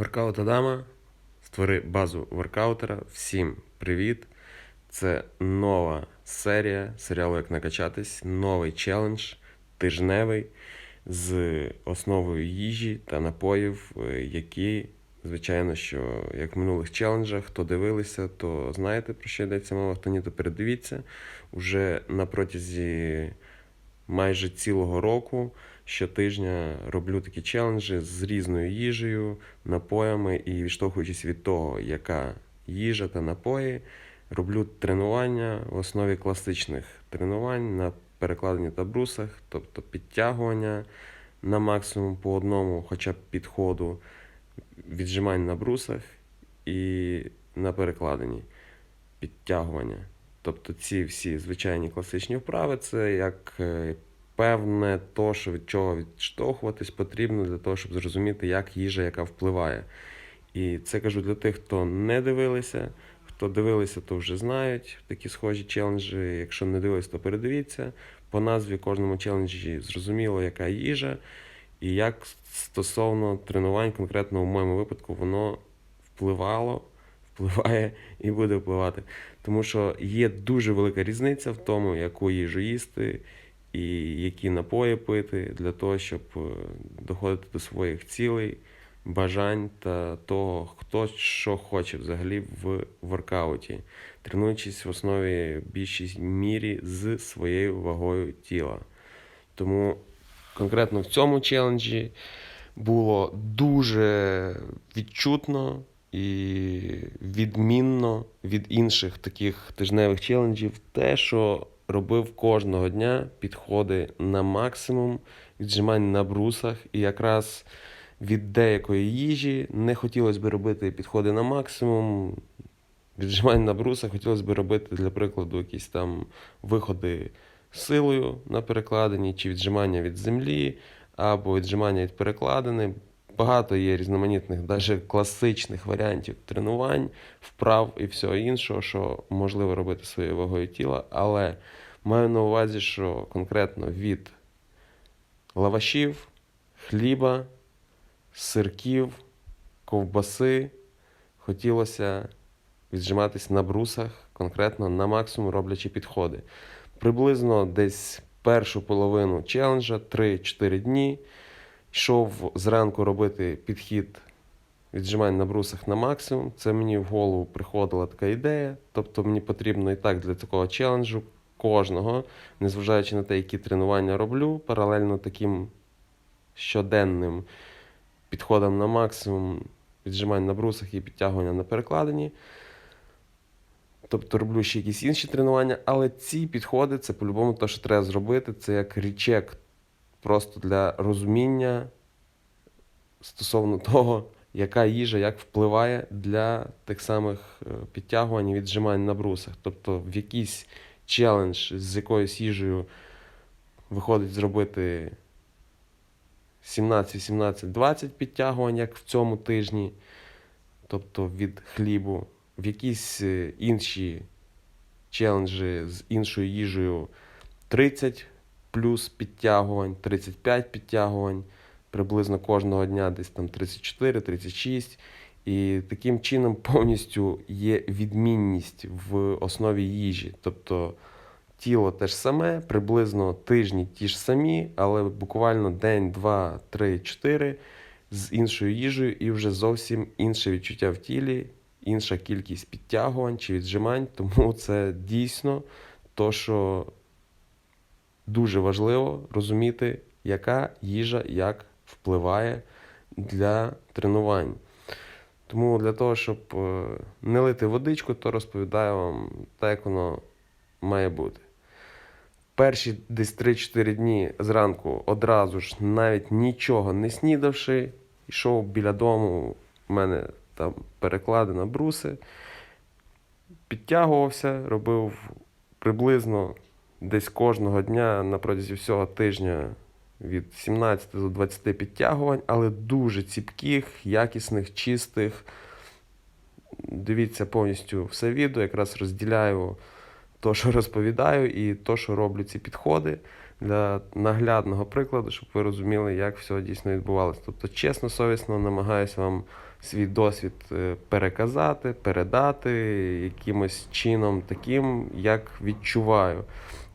Воркаут Адама. Створи базу воркаутера. Всім привіт! Це нова серія серіалу Як накачатись, новий челендж, тижневий з основою їжі та напоїв, е, які, звичайно, що як в минулих челенджах, хто дивилися, то знаєте про що йдеться мова, хто ні, то передивіться. Уже на протязі майже цілого року щотижня роблю такі челенджі з різною їжею, напоями і відштовхуючись від того, яка їжа та напої, роблю тренування в основі класичних тренувань на перекладенні та брусах, тобто підтягування на максимум по одному, хоча б підходу, віджимань на брусах і на перекладенні підтягування. Тобто ці всі звичайні класичні вправи це як е, певне то, що від чого відштовхуватись потрібно для того, щоб зрозуміти, як їжа, яка впливає. І це кажу для тих, хто не дивилися. Хто дивилися, то вже знають такі схожі челенджі. Якщо не дивилися, то передивіться. По назві кожному челенджі зрозуміло, яка їжа, і як стосовно тренувань, конкретно в моєму випадку, воно впливало, впливає і буде впливати. Тому що є дуже велика різниця в тому, яку їжу їсти і які напої пити для того, щоб е, доходити до своїх цілей, бажань та того, хто що хоче взагалі в воркауті, тренуючись в основі більшій мірі з своєю вагою тіла. Тому конкретно в цьому челенджі було дуже відчутно і відмінно від інших таких тижневих челенджів те, що робив кожного дня підходи на максимум, віджимань на брусах, і якраз від деякої їжі не хотілося б робити підходи на максимум. Віджимань на брусах хотілося б робити, для прикладу, якісь там виходи силою на перекладині, чи віджимання від землі, або віджимання від перекладини. Багато є різноманітних, навіть класичних варіантів тренувань, вправ і всього іншого, що можливо робити своєю вагою тіла. Але маю на увазі, що конкретно від лавашів, хліба, сирків, ковбаси хотілося віджиматись на брусах, конкретно на максимум роблячи підходи. Приблизно десь першу половину челенджа 3-4 дні. Йшов зранку робити підхід віджимань на брусах на максимум. Це мені в голову приходила така ідея. Тобто мені потрібно і так для такого челенджу кожного, незважаючи на те, які тренування роблю, паралельно таким щоденним підходом на максимум віджимань на брусах і підтягування на перекладині. Тобто роблю ще якісь інші тренування, але ці підходи це по-любому те, що треба зробити. Це як річек просто для розуміння стосовно того, яка їжа як впливає для тих самих е, підтягувань і віджимань на брусах. Тобто в якийсь челендж з якоюсь їжею виходить зробити 17, 18, 20 підтягувань, як в цьому тижні, тобто від хлібу, в якісь е, інші челенджі з іншою їжею 30 плюс підтягувань, 35 підтягувань, приблизно кожного дня десь там 34-36. І таким чином повністю є відмінність в основі їжі. Тобто тіло те ж саме, приблизно тижні ті ж самі, але буквально день, два, три, чотири з іншою їжею, і вже зовсім інше відчуття в тілі, інша кількість підтягувань чи віджимань. Тому це дійсно то, що дуже важливо розуміти, яка їжа як впливає для тренувань. Тому для того, щоб е, не лити водичку, то розповідаю вам так, як воно має бути. Перші десь 3-4 дні зранку одразу ж навіть нічого не снідавши, йшов біля дому, у мене там переклади на бруси, підтягувався, робив приблизно десь кожного дня на протязі всього тижня від 17 до 20 підтягувань, але дуже ціпких, якісних, чистих. Дивіться повністю все відео, якраз розділяю то, що розповідаю, і то, що роблю ці підходи. для наглядного прикладу, щоб ви розуміли, як все дійсно відбувалося. Тобто, чесно, совісно намагаюся вам свій досвід е, переказати, передати якимось чином таким, як відчуваю.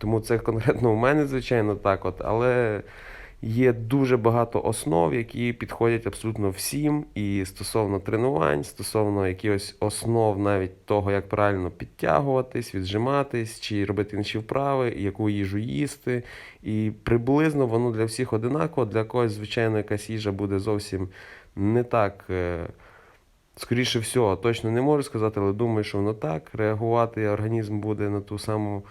Тому це конкретно у мене, звичайно, так от, але є дуже багато основ, які підходять абсолютно всім. І стосовно тренувань, стосовно якихось основ навіть того, як правильно підтягуватись, віджиматись, чи робити інші вправи, яку їжу їсти. І приблизно воно для всіх одинаково, для когось, звичайно, якась їжа буде зовсім не так. е, Скоріше всього, точно не можу сказати, але думаю, що воно так. Реагувати організм буде на ту саму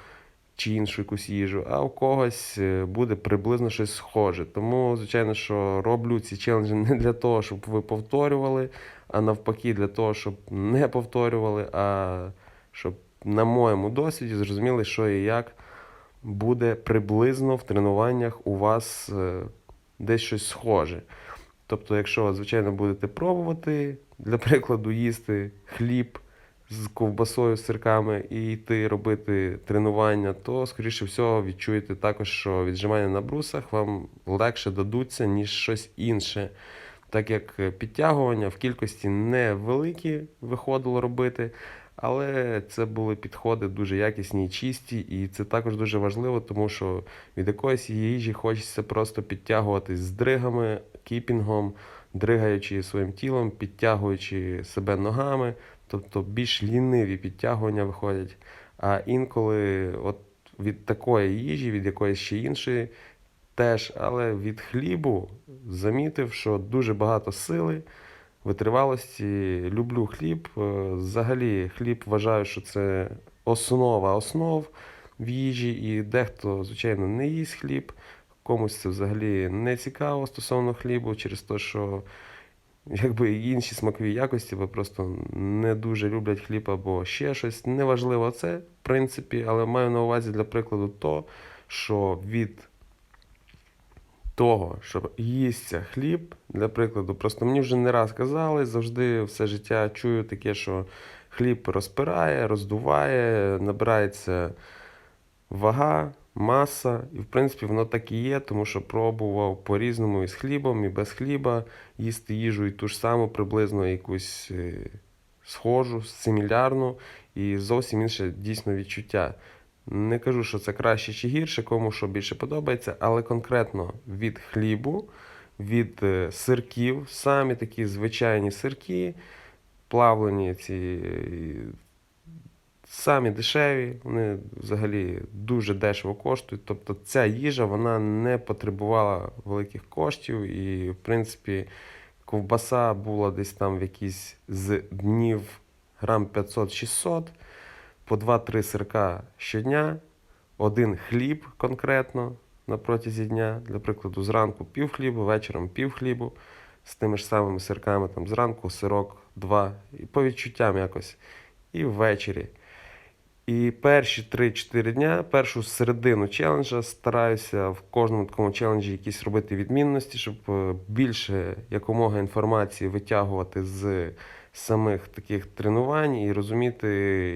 чи іншу якусь їжу, а у когось е, буде приблизно щось схоже. Тому, звичайно, що роблю ці челенджі не для того, щоб ви повторювали, а навпаки, для того, щоб не повторювали, а щоб на моєму досвіді зрозуміли, що і як буде приблизно в тренуваннях у вас е, десь щось схоже. Тобто, якщо, звичайно, будете пробувати, для прикладу, їсти хліб з ковбасою, сирками і йти робити тренування, то, скоріше всього, відчуєте також, що віджимання на брусах вам легше дадуться, ніж щось інше. Так як підтягування в кількості невеликі виходило робити, але це були підходи дуже якісні і чисті, і це також дуже важливо, тому що від якоїсь їжі хочеться просто підтягуватись з дригами, кіпінгом, дригаючи своїм тілом, підтягуючи себе ногами, тобто більш ліниві підтягування виходять. А інколи от від такої їжі, від якоїсь ще іншої, теж, але від хлібу замітив, що дуже багато сили, витривалості. Люблю хліб. Е, Взагалі, хліб вважаю, що це основа основ в їжі, і дехто, звичайно, не їсть хліб. Комусь це взагалі не цікаво стосовно хлібу, через те, що якби інші смакові якості, бо просто не дуже люблять хліб або ще щось. Неважливо це, в принципі, але маю на увазі для прикладу то, що від того, що їсться хліб, для прикладу, просто мені вже не раз казали, завжди все життя чую таке, що хліб розпирає, роздуває, набирається вага, маса, і в принципі воно так і є, тому що пробував по-різному і з хлібом, і без хліба їсти їжу і ту ж саму приблизно якусь е, схожу, симілярну, і зовсім інше дійсно відчуття. Не кажу, що це краще чи гірше, кому що більше подобається, але конкретно від хлібу, від е, сирків, самі такі звичайні сирки, плавлені ці е, самі дешеві, вони взагалі дуже дешево коштують. Тобто ця їжа вона не потребувала великих коштів, і, в принципі, ковбаса була десь там в якісь з днів грам 500-600, по 2-3 сирка щодня, один хліб конкретно на протязі дня. Для прикладу, зранку пів хлібу, вечором пів хлібу з тими ж самими сирками, там зранку сирок, два, і по відчуттям якось. І ввечері. І перші 3-4 дня, першу середину челенджа стараюся в кожному такому челенджі якісь робити відмінності, щоб е, більше якомога інформації витягувати з самих таких тренувань і розуміти,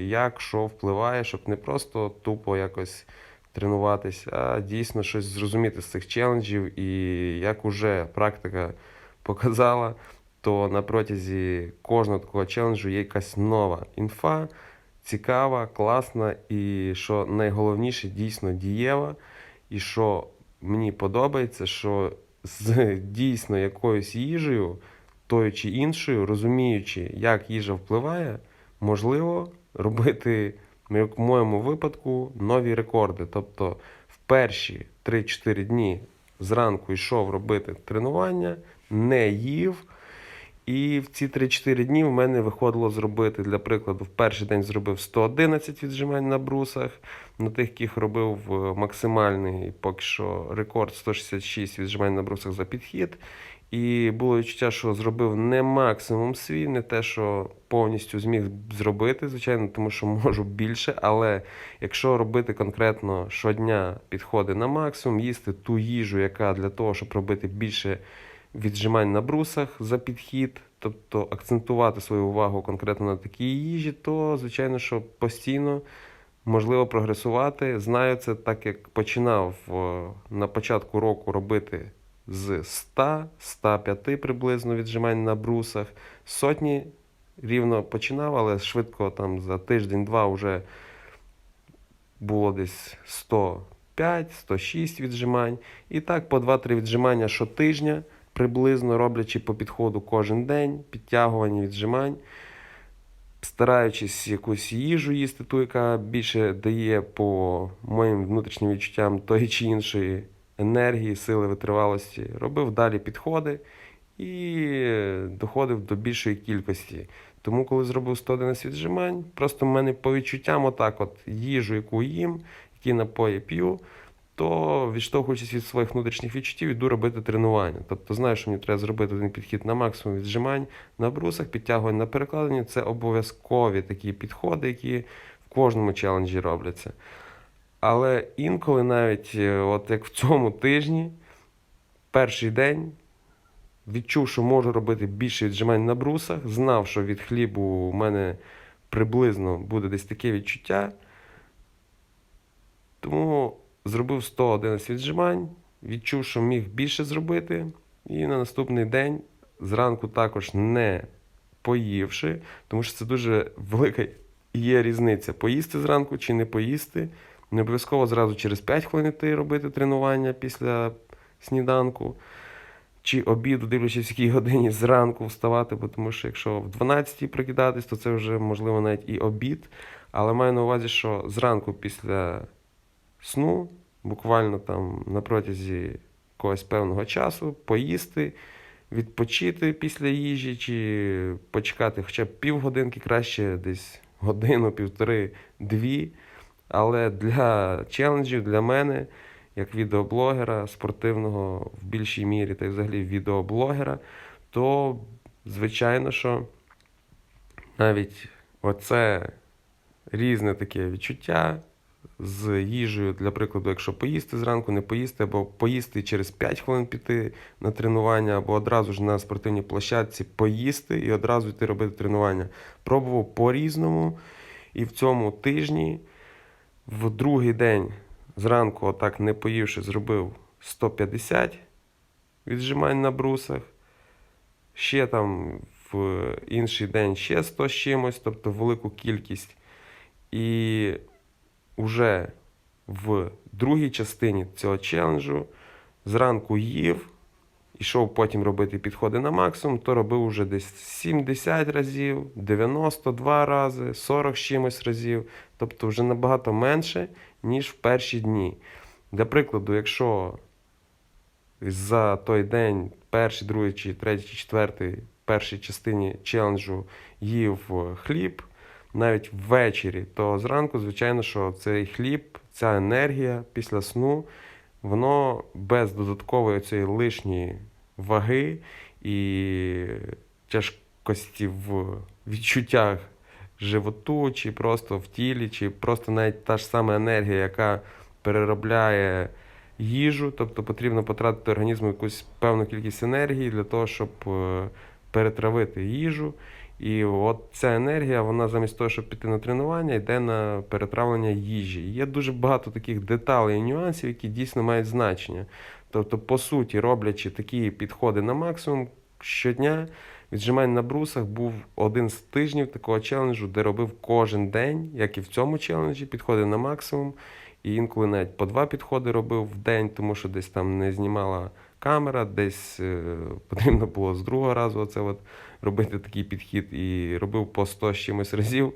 як що впливає, щоб не просто тупо якось тренуватись, а дійсно щось зрозуміти з цих челенджів. І як уже практика показала, то на протязі кожного такого челенджу є якась нова інфа цікава, класна і що найголовніше, дійсно дієва. І що мені подобається, що з дійсно якоюсь їжею, тою чи іншою, розуміючи, як їжа впливає, можливо робити, як в моєму випадку, нові рекорди. Тобто в перші 3-4 дні зранку йшов робити тренування, не їв. І в ці 3-4 дні в мене виходило зробити, для прикладу, в перший день зробив 111 віджимань на брусах, на тих, яких робив е, максимальний поки що рекорд 166 віджимань на брусах за підхід. І було відчуття, що зробив не максимум свій, не те, що повністю зміг зробити, звичайно, тому що можу більше. Але якщо робити конкретно щодня підходи на максимум, їсти ту їжу, яка для того, щоб робити більше віджимань на брусах за підхід, тобто акцентувати свою увагу конкретно на такій їжі, то, звичайно, що постійно можливо прогресувати. Знаю це так, як починав е, на початку року робити з 100, 105 приблизно віджимань на брусах. Сотні рівно починав, але швидко там за тиждень-два вже було десь 105, 106 віджимань. І так по 2-3 віджимання щотижня, приблизно роблячи по підходу кожен день, підтягування віджимань стараючись якусь їжу їсти, ту, яка більше дає по моїм внутрішнім відчуттям тої чи іншої енергії, сили, витривалості, робив далі підходи і доходив до більшої кількості. Тому, коли зробив 111 віджимань, просто в мене по відчуттям, отак, от їжу, яку їм, які напої п'ю, то відштовхуючись від своїх внутрішніх відчуттів, йду робити тренування. Тобто знаю, що мені треба зробити один підхід на максимум віджимань на брусах, підтягувань на перекладині. Це обов'язкові такі підходи, які в кожному челенджі робляться. Але інколи навіть, е, от як в цьому тижні, перший день відчув, що можу робити більше віджимань на брусах, знав, що від хлібу у мене приблизно буде десь таке відчуття. Тому зробив 111 віджимань, відчув, що міг більше зробити. І на наступний день зранку також не поївши, тому що це дуже велика є різниця поїсти зранку чи не поїсти. Не обов'язково зразу через 5 хвилин йти робити тренування після сніданку. Чи обіду, дивлячись, в якій годині зранку вставати, бо тому що якщо в 12 прокидатись, то це вже можливо навіть і обід. Але маю на увазі, що зранку після сну, буквально там на протязі якогось певного часу, поїсти, відпочити після їжі, чи почекати хоча б півгодинки, краще десь годину, півтори, дві. Але для челенджів, для мене, як відеоблогера, спортивного в більшій мірі, та й взагалі відеоблогера, то звичайно, що навіть оце різне таке відчуття з їжею, для прикладу, якщо поїсти зранку, не поїсти, або поїсти через 5 хвилин піти на тренування, або одразу ж на спортивній площадці поїсти і одразу йти робити тренування. Пробував по-різному. І в цьому тижні, в другий день зранку, отак не поївши, зробив 150 віджимань на брусах. Ще там в інший день ще 100 з чимось, тобто велику кількість. І вже в другій частині цього челенджу зранку їв, ішов потім робити підходи на максимум, то робив уже десь 70 разів, 92 рази, 40 чимось разів, тобто вже набагато менше, ніж в перші дні. Для прикладу, якщо за той день, перший, другий, чи третій, чи четвертий, першій частині челенджу їв хліб, навіть ввечері, то зранку, звичайно, що цей хліб, ця енергія після сну, воно без додаткової цієї лишньої ваги і тяжкості в відчуттях животу, чи просто в тілі, чи просто навіть та ж сама енергія, яка переробляє їжу, тобто потрібно потратити організму якусь певну кількість енергії для того, щоб е, перетравити їжу. І от ця енергія, вона замість того, щоб піти на тренування, йде на перетравлення їжі. Є дуже багато таких деталей і нюансів, які дійсно мають значення. Тобто, по суті, роблячи такі підходи на максимум щодня, віджимань на брусах був один з тижнів такого челенджу, де робив кожен день, як і в цьому челенджі, підходи на максимум. І інколи навіть по два підходи робив в день, тому що десь там не знімала камера, десь е, потрібно було з другого разу оце от робити такий підхід. І робив по 100 з чимось разів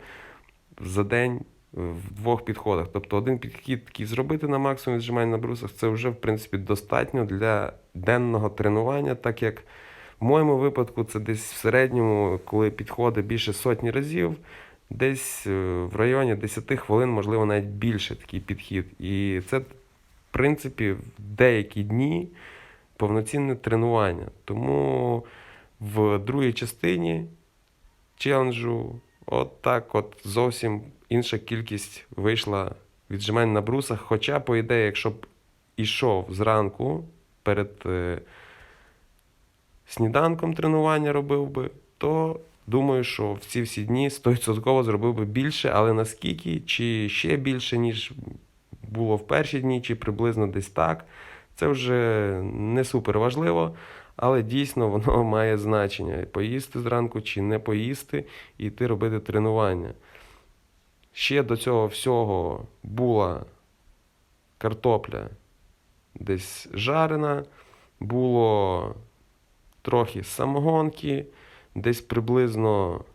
за день в двох підходах. Тобто один підхід такий зробити на максимум віджимань на брусах, це вже в принципі достатньо для денного тренування, так як в моєму випадку це десь в середньому, коли підходи більше сотні разів. Десь е, в районі 10 хвилин, можливо, навіть більше такий підхід. І це, в принципі, в деякі дні повноцінне тренування. Тому в другій частині челенджу, от так от зовсім інша кількість вийшла віджимань на брусах. Хоча, по ідеї, якщо б ішов зранку перед е, сніданком тренування робив би, то думаю, що в ці всі дні 100% зробив би більше, але наскільки, чи ще більше, ніж було в перші дні, чи приблизно десь так, це вже не супер важливо. Але дійсно воно має значення поїсти зранку чи не поїсти, і йти робити тренування. Ще до цього всього була картопля десь жарена, було трохи самогонки, десь приблизно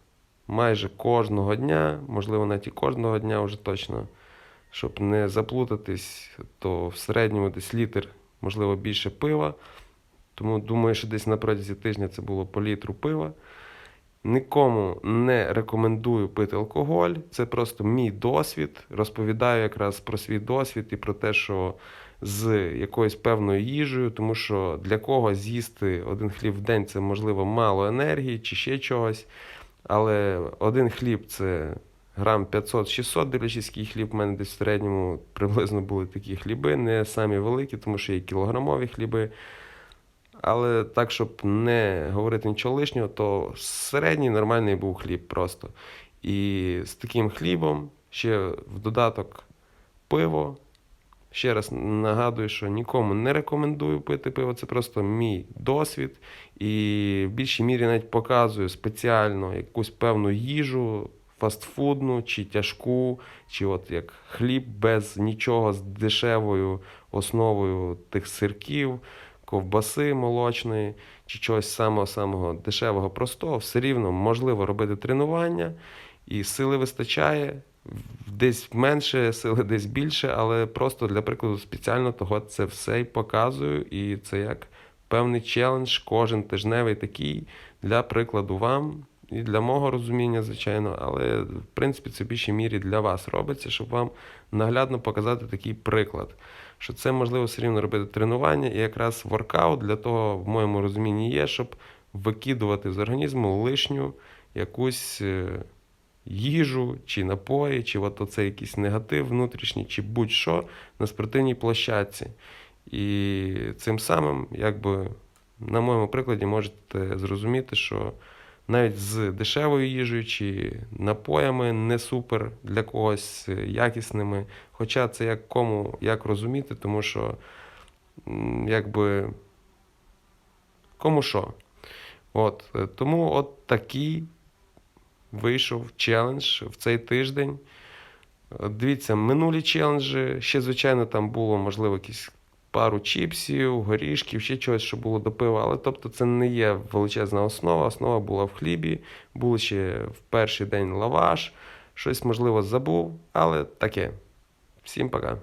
майже кожного дня, можливо, навіть і кожного дня вже точно, щоб не заплутатись, то в середньому десь літр, можливо, більше пива. Тому думаю, що десь на протязі тижня це було по літру пива. Нікому не рекомендую пити алкоголь. Це просто мій досвід. Розповідаю якраз про свій досвід і про те, що з якоюсь певною їжею, тому що для когось з'їсти один хліб в день це можливо мало енергії чи ще чогось. Але один хліб це грам 500-600, дивлячись, який хліб в мене десь в середньому приблизно були такі хліби, не самі великі, тому що є кілограмові хліби. Але так, щоб не говорити нічого лишнього, то середній нормальний був хліб просто. І з таким хлібом ще в додаток пиво. Ще раз нагадую, що нікому не рекомендую пити пиво, це просто мій досвід. І в більшій мірі навіть показую спеціально якусь певну їжу, фастфудну чи тяжку, чи от як хліб без нічого з дешевою основою тих сирків ковбаси молочної чи чогось самого-самого дешевого, простого, все рівно можливо робити тренування, і сили вистачає. Десь менше, сили десь більше, але просто для прикладу спеціально того це все і показую. І це як певний челендж, кожен тижневий такий для прикладу вам і для мого розуміння, звичайно, але в принципі це в більшій мірі для вас робиться, щоб вам наглядно показати такий приклад що це можливо все рівно робити тренування, і якраз воркаут для того, в моєму розумінні, є, щоб викидувати з організму лишню якусь е, їжу чи напої, чи от оце якийсь негатив внутрішній, чи будь-що на спортивній площадці. І цим самим, якби на моєму прикладі, можете зрозуміти, що навіть з дешевою їжею чи напоями не супер для когось е, якісними. Хоча це як кому як розуміти, тому що якби кому що. От, е, Тому от такий вийшов челендж в цей тиждень. Дивіться, минулі челенджі, ще, звичайно, там було, можливо, якісь пару чіпсів, горішків, ще чогось, що було до пива. Але тобто це не є величезна основа. Основа була в хлібі, був ще в перший день лаваш, щось, можливо, забув, але таке. Всім пока.